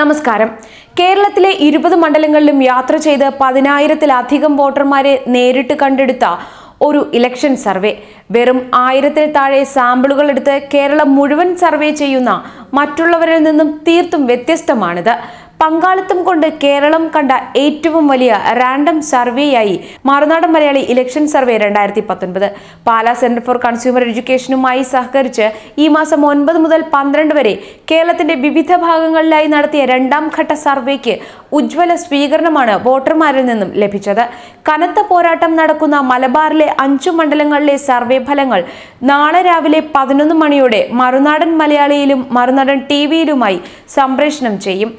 നമസ്കാരം. കേരളത്തിലെ ഇരുപത് മണ്ഡലങ്ങളിലും യാത്ര ചെയ്ത് പതിനായിരത്തിലധികം വോട്ടർമാരെ നേരിട്ട് കണ്ടെടുത്ത ഒരു ഇലക്ഷൻ സർവേ. വെറും ആയിരത്തിൽ താഴെ സാമ്പിളുകൾ എടുത്ത് കേരളം മുഴുവൻ സർവേ ചെയ്യുന്ന മറ്റുള്ളവരിൽ നിന്നും തീർത്തും വ്യത്യസ്തമാണിത്. പങ്കാളിത്തം കൊണ്ട് കേരളം കണ്ട ഏറ്റവും വലിയ റാൻഡം സർവേയായി മറുനാടൻ മലയാളി ഇലക്ഷൻ സർവേ രണ്ടായിരത്തി പത്തൊൻപത് പാലാ സെന്റർ ഫോർ കൺസ്യൂമർ എഡ്യൂക്കേഷനുമായി സഹകരിച്ച് ഈ മാസം ഒൻപത് മുതൽ പന്ത്രണ്ട് വരെ കേരളത്തിന്റെ വിവിധ ഭാഗങ്ങളിലായി നടത്തിയ രണ്ടാം ഘട്ട സർവേക്ക് ഉജ്ജ്വല സ്വീകരണമാണ് വോട്ടർമാരിൽ നിന്നും ലഭിച്ചത്. കനത്ത പോരാട്ടം നടക്കുന്ന മലബാറിലെ അഞ്ചു മണ്ഡലങ്ങളിലെ സർവേ ഫലങ്ങൾ നാളെ രാവിലെ പതിനൊന്ന് മണിയോടെ മറുനാടൻ മലയാളിയിലും മറുനാടൻ ടി വിയിലുമായി സംപ്രേഷണം ചെയ്യും.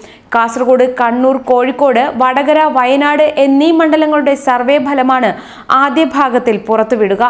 കണ്ണൂർ കോഴിക്കോട് വടകര വയനാട് എന്നീ മണ്ഡലങ്ങളുടെ സർവേ ഫലമാണ് ആദ്യ ഭാഗത്തിൽ പുറത്തുവിടുക.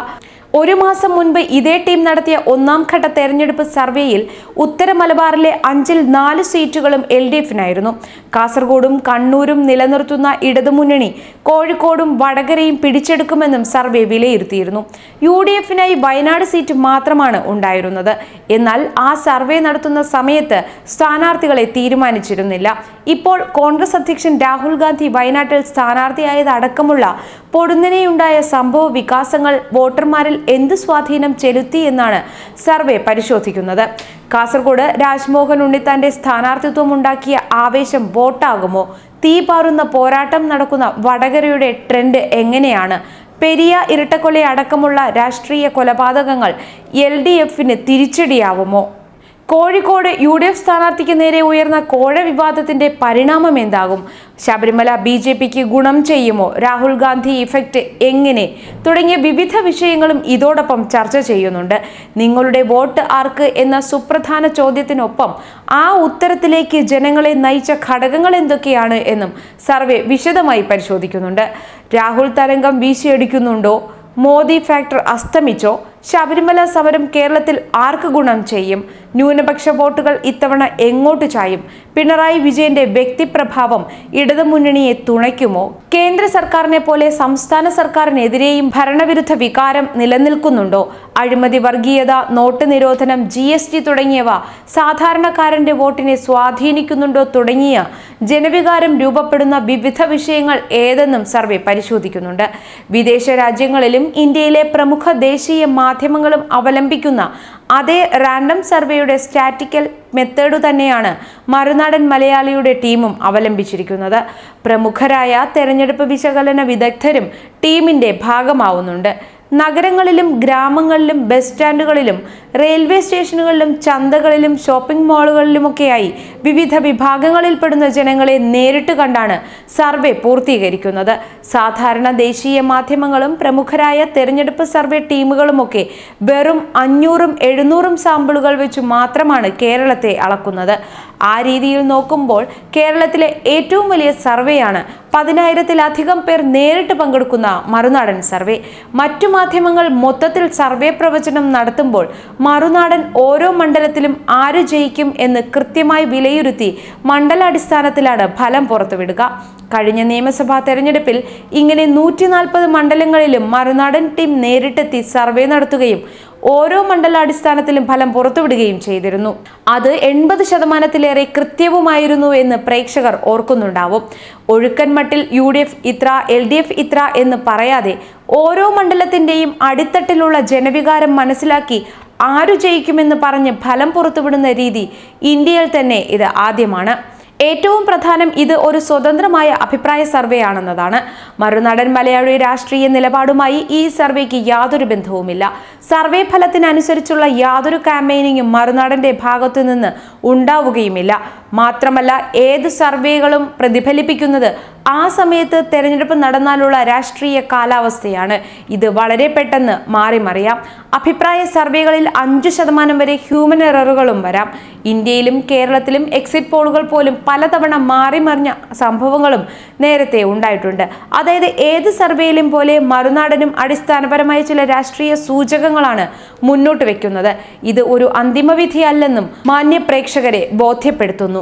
ഒരു മാസം മുൻപ് ഇതേ ടീം നടത്തിയ ഒന്നാം ഘട്ട തെരഞ്ഞെടുപ്പ് സർവേയിൽ ഉത്തര മലബാറിലെ അഞ്ചിൽ നാല് സീറ്റുകളും എൽ ഡി എഫിനായിരുന്നു. കാസർഗോഡും കണ്ണൂരും നിലനിർത്തുന്ന ഇടതുമുന്നണി കോഴിക്കോടും വടകരയും പിടിച്ചെടുക്കുമെന്നും സർവേ വിലയിരുത്തിയിരുന്നു. യു ഡി എഫിനായി വയനാട് സീറ്റ് മാത്രമാണ് ഉണ്ടായിരുന്നത്. എന്നാൽ ആ സർവേ നടത്തുന്ന സമയത്ത് സ്ഥാനാർത്ഥികളെ തീരുമാനിച്ചിരുന്നില്ല. ഇപ്പോൾ കോൺഗ്രസ് അധ്യക്ഷൻ രാഹുൽ ഗാന്ധി വയനാട്ടിൽ സ്ഥാനാർത്ഥിയായതടക്കമുള്ള പൊടുന്നനെയുണ്ടായ സംഭവ വികാസങ്ങൾ വോട്ടർമാരിൽ എന്ത് സ്വാധീനം ചെലുത്തി എന്നാണ് സർവേ പരിശോധിക്കുന്നത്. കാസർഗോഡ് രാജ്മോഹൻ ഉണ്ണിത്താന്റെ സ്ഥാനാർത്ഥിത്വം ഉണ്ടാക്കിയ ആവേശം വോട്ടാകുമോ? തീ പാറുന്ന പോരാട്ടം നടക്കുന്ന വടകരയുടെ ട്രെൻഡ് എങ്ങനെയാണ്? പെരിയ ഇരട്ടക്കൊലയടക്കമുള്ള രാഷ്ട്രീയ കൊലപാതകങ്ങൾ എൽ ഡി എഫിന് തിരിച്ചടിയാവുമോ? കോഴിക്കോട് യു ഡി എഫ് സ്ഥാനാർത്ഥിക്ക് നേരെ ഉയർന്ന കോഴ വിവാദത്തിന്റെ പരിണാമം എന്താകും? ശബരിമല ബി ജെ പിക്ക് ഗുണം ചെയ്യുമോ? രാഹുൽ ഗാന്ധി ഇഫക്റ്റ് എങ്ങനെ? തുടങ്ങിയ വിവിധ വിഷയങ്ങളും ഇതോടൊപ്പം ചർച്ച ചെയ്യുന്നുണ്ട്. നിങ്ങളുടെ വോട്ട് ആർക്ക് എന്ന സുപ്രധാന ചോദ്യത്തിനൊപ്പം ആ ഉത്തരത്തിലേക്ക് ജനങ്ങളെ നയിച്ച ഘടകങ്ങൾ എന്തൊക്കെയാണ് എന്നും സർവേ വിശദമായി പരിശോധിക്കുന്നുണ്ട്. രാഹുൽ തരംഗം വീശിയടിക്കുന്നുണ്ടോ? മോദി ഫാക്ടർ അസ്തമിച്ചോ? ശബരിമല സമരം കേരളത്തിൽ ആർക്ക് ഗുണം ചെയ്യും? ന്യൂനപക്ഷ വോട്ടുകൾ ഇത്തവണ എങ്ങോട്ട് ചായും? പിണറായി വിജയന്റെ വ്യക്തിപ്രഭാവം ഇടതുമുന്നണിയെ തുണയ്ക്കുമോ? കേന്ദ്ര സർക്കാരിനെ പോലെ സംസ്ഥാന സർക്കാരിനെതിരെയും ഭരണവിരുദ്ധ വികാരം നിലനിൽക്കുന്നുണ്ടോ? അഴിമതി വർഗീയത നോട്ട് നിരോധനം ജി എസ് ടി തുടങ്ങിയവ സാധാരണക്കാരന്റെ വോട്ടിനെ സ്വാധീനിക്കുന്നുണ്ടോ തുടങ്ങിയ ജനവികാരം രൂപപ്പെടുന്ന വിവിധ വിഷയങ്ങൾ ഏതെന്നും സർവേ പരിശോധിക്കുന്നുണ്ട്. വിദേശ രാജ്യങ്ങളിലും ഇന്ത്യയിലെ പ്രമുഖ ദേശീയ മാധ്യമങ്ങളും അവലംബിക്കുന്ന അതേ റാൻഡം സർവേയുടെ സ്റ്റാറ്റിക്കൽ മെത്തേഡ് തന്നെയാണ് മറുനാടൻ മലയാളിയുടെ ടീമും അവലംബിച്ചിരിക്കുന്നത്. പ്രമുഖരായ തെരഞ്ഞെടുപ്പ് വിശകലന വിദഗ്ധരും ടീമിന്റെ ഭാഗമാവുന്നുണ്ട്. നഗരങ്ങളിലും ഗ്രാമങ്ങളിലും ബസ് സ്റ്റാൻഡുകളിലും റെയിൽവേ സ്റ്റേഷനുകളിലും ചന്തകളിലും ഷോപ്പിംഗ് മാളുകളിലുമൊക്കെയായി വിവിധ വിഭാഗങ്ങളിൽപ്പെടുന്ന ജനങ്ങളെ നേരിട്ട് കണ്ടാണ് സർവേ പൂർത്തീകരിക്കുന്നത്. സാധാരണ ദേശീയ മാധ്യമങ്ങളും പ്രമുഖരായ തെരഞ്ഞെടുപ്പ് സർവേ ടീമുകളുമൊക്കെ വെറും അഞ്ഞൂറും എഴുന്നൂറും സാമ്പിളുകൾ വെച്ച് മാത്രമാണ് കേരളത്തെ അളക്കുന്നത്. ആ രീതിയിൽ നോക്കുമ്പോൾ കേരളത്തിലെ ഏറ്റവും വലിയ സർവേയാണ് പതിനായിരത്തിലധികം പേർ നേരിട്ട് പങ്കെടുക്കുന്ന മറുനാടൻ സർവേ. മറ്റു മാധ്യമങ്ങൾ മൊത്തത്തിൽ സർവേ പ്രവചനം നടത്തുമ്പോൾ മറുനാടൻ ഓരോ മണ്ഡലത്തിലും ആര് ജയിക്കും എന്ന് കൃത്യമായി വിലയിരുത്തി മണ്ഡലാടിസ്ഥാനത്തിലാണ് ഫലം പുറത്തുവിടുക. കഴിഞ്ഞ നിയമസഭാ തെരഞ്ഞെടുപ്പിൽ ഇങ്ങനെ നൂറ്റി നാൽപ്പത് മണ്ഡലങ്ങളിലും മറുനാടൻ ടീം നേരിട്ടെത്തി സർവേ നടത്തുകയും ഓരോ മണ്ഡലാടിസ്ഥാനത്തിലും ഫലം പുറത്തുവിടുകയും ചെയ്തിരുന്നു. അത് എൺപത് ശതമാനത്തിലേറെ കൃത്യവുമായിരുന്നു എന്ന് പ്രേക്ഷകർ ഓർക്കുന്നുണ്ടാവും. ഒഴുക്കൻ മട്ടിൽ യു ഡി എഫ് ഇത്ര എൽ ഡി എഫ് ഇത്ര എന്ന് പറയാതെ ഓരോ മണ്ഡലത്തിന്റെയും അടിത്തട്ടിലുള്ള ജനവികാരം മനസ്സിലാക്കി ആരു ജയിക്കുമെന്ന് പറഞ്ഞ് ഫലം പുറത്തുവിടുന്ന രീതി ഇന്ത്യയിൽ തന്നെ ഇത് ആദ്യമാണ്. ഏറ്റവും പ്രധാനം ഇത് ഒരു സ്വതന്ത്രമായ അഭിപ്രായ സർവേ ആണെന്നതാണ് മറുനാടൻ മലയാളി രാഷ്ട്രീയ നിലപാടുമായി ഈ സർവേക്ക് യാതൊരു ബന്ധവുമില്ല. സർവേ ഫലത്തിനനുസരിച്ചുള്ള യാതൊരു ക്യാമ്പയിനിങ്ങും മറുനാടന്റെ ഭാഗത്തു നിന്ന് ഉണ്ടാവുകയുമില്ല. മാത്രമല്ല ഏത് സർവേകളും പ്രതിഫലിപ്പിക്കുന്നത് ആ സമയത്ത് തെരഞ്ഞെടുപ്പ് നടന്നാലുള്ള രാഷ്ട്രീയ കാലാവസ്ഥയാണ്. ഇത് വളരെ പെട്ടെന്ന് മാറി മറിയാം. അഭിപ്രായ സർവേകളിൽ അഞ്ചു ശതമാനം വരെ ഹ്യൂമൻ എററുകളും വരാം. ഇന്ത്യയിലും കേരളത്തിലും എക്സിറ്റ് പോളുകൾ പോലും പലതവണ മാറി മറിഞ്ഞ സംഭവങ്ങളും നേരത്തെ ഉണ്ടായിട്ടുണ്ട്. അതായത് ഏത് സർവേയിലും പോലെ മറുനാടനും അടിസ്ഥാനപരമായ ചില രാഷ്ട്രീയ സൂചകങ്ങളാണ് മുന്നോട്ട് വയ്ക്കുന്നത് ഇത് ഒരു അന്തിമവിധിയല്ലെന്നും മാന്യ പ്രേക്ഷകരെ ബോധ്യപ്പെടുത്തുന്നു